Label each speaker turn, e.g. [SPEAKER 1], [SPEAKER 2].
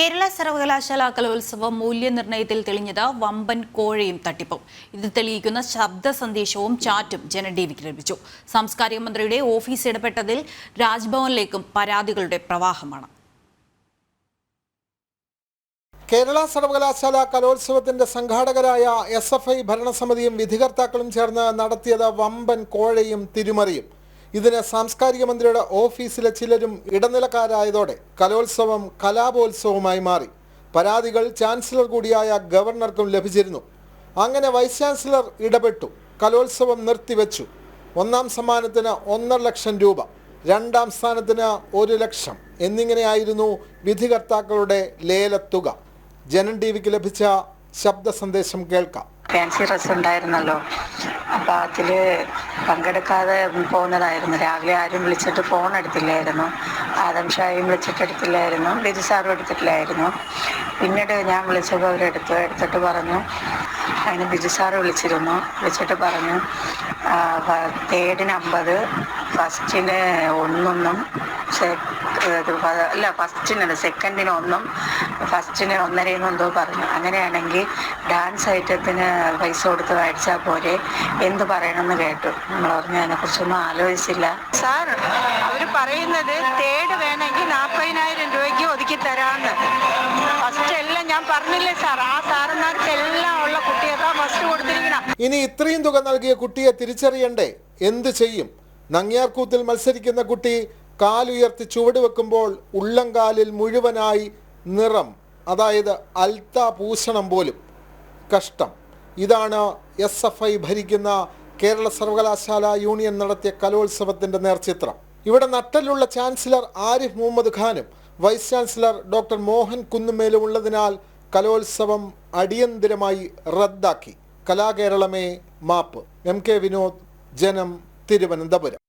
[SPEAKER 1] കേരള സർവകലാശാല കലോത്സവം മൂല്യനിർണയത്തിൽ തെളിഞ്ഞത് വമ്പൻ കോഴയും തട്ടിപ്പും. ഇത് തെളിയിക്കുന്ന ശബ്ദ സന്ദേശവും ചാറ്റും ജനഡീവിക്ക് ലഭിച്ചു. സാംസ്കാരിക മന്ത്രിയുടെ ഓഫീസ് ഇടപെട്ടതിൽ രാജ്ഭവനിലേക്കും പരാതികളുടെ പ്രവാഹമാണ്.
[SPEAKER 2] കേരള സർവകലാശാല കലോത്സവത്തിന്റെ സംഘാടകരായ എസ് എഫ് ഐ ഭരണസമിതിയും വിധികർത്താക്കളും ചേർന്ന് നടത്തിയത് വമ്പൻ കോഴയും തിരിമറിയും. ഇതിന് സാംസ്കാരിക മന്ത്രിയുടെ ഓഫീസിലെ ചിലരും ഇടനിലക്കാരായതോടെ കലോത്സവം കലാപോത്സവമായി മാറി. പരാതികൾ ചാൻസലർ കൂടിയായ ഗവർണർക്കും ലഭിച്ചിരുന്നു. അങ്ങനെ വൈസ് ചാൻസലർ ഇടപെട്ടു കലോത്സവം നിർത്തിവെച്ചു. ഒന്നാം സമ്മാനത്തിന് ഒന്നര ലക്ഷം രൂപ രണ്ടാം സ്ഥാനത്തിന് ഒരു ലക്ഷം എന്നിങ്ങനെയായിരുന്നു വിധികർത്താക്കളുടെ ലേലത്തുക. ജനൻ ടി വിക്ക് ലഭിച്ച ശബ്ദ സന്ദേശം കേൾക്കാം.
[SPEAKER 3] ഫാൻസി ഡ്രസ് ഉണ്ടായിരുന്നല്ലോ. അപ്പം അതിൽ പങ്കെടുക്കാതെ പോകുന്നതായിരുന്നു. രാവിലെ ആരും വിളിച്ചിട്ട് ഫോൺ എടുത്തില്ലായിരുന്നു. ആദം ഷായും വിളിച്ചിട്ട് എടുത്തില്ലായിരുന്നു. ബിജു സാറും എടുത്തിട്ടില്ലായിരുന്നു. പിന്നീട് ഞാൻ വിളിച്ചപ്പോൾ അവരെടുത്തു എടുത്തിട്ട് പറഞ്ഞു അതിന് ബിജു സാറ് വിളിച്ചിരുന്നു. വിളിച്ചിട്ട് പറഞ്ഞു തേർഡിന് അമ്പത് ഫസ്റ്റിന് ഒന്നൊന്നും അല്ല ഫസ്റ്റിനല്ല സെക്കൻഡിന് ഒന്നും ഫസ്റ്റിന് ഒന്നരയും എന്തോ പറഞ്ഞു. അങ്ങനെയാണെങ്കിൽ ഡാൻസ് ഐറ്റത്തിന് പൈസ കൊടുത്ത് മേടിച്ചാൽ പോരെ. എന്ത് പറയണമെന്ന് കേട്ടു. നമ്മൾ പറഞ്ഞു അതിനെക്കുറിച്ചൊന്നും ആലോചിച്ചില്ല. സാർ അവർ പറയുന്നത് തേട് വേണമെങ്കിൽ നാൽപ്പതിനായിരം രൂപയ്ക്ക് ഒതുക്കി തരാമെന്ന് ഫസ്റ്റ് എല്ലാം ഞാൻ പറഞ്ഞില്ലേ സാർ. ആ സാറന്മാർക്ക് എല്ലാം ഉള്ള കുട്ടിയൊക്കെ ഫസ്റ്റ് കൊടുത്തിരിക്കണം.
[SPEAKER 2] ഇനി ഇത്രയും തുക നൽകിയ കുട്ടിയെ തിരിച്ചറിയണ്ടേ? എന്ത് ചെയ്യും? നങ്ങ്യാർകൂത്തിൽ മത്സരിക്കുന്ന കുട്ടി കാലുയർത്തി ചുവട് വെക്കുമ്പോൾ ഉള്ളംകാലിൽ മുഴുവനായി നിറം അതായത് അൽത്ത പൂഷണം പോലും കഷ്ടം. ഇതാണ് എസ് എഫ് ഐ ഭരിക്കുന്ന കേരള സർവകലാശാല യൂണിയൻ നടത്തിയ കലോത്സവത്തിന്റെ നേർചിത്രം. ഇവിടെ നട്ടലുള്ള ചാൻസലർ ആരിഫ് മുഹമ്മദ് ഖാനും വൈസ് ചാൻസലർ ഡോക്ടർ മോഹൻ കുന്നുമേലും ഉള്ളതിനാൽ കലോത്സവം അടിയന്തിരമായി റദ്ദാക്കി. കലാകേരളമേ മാപ്പ്. M K Vinod Janam Thiruvananthapuram.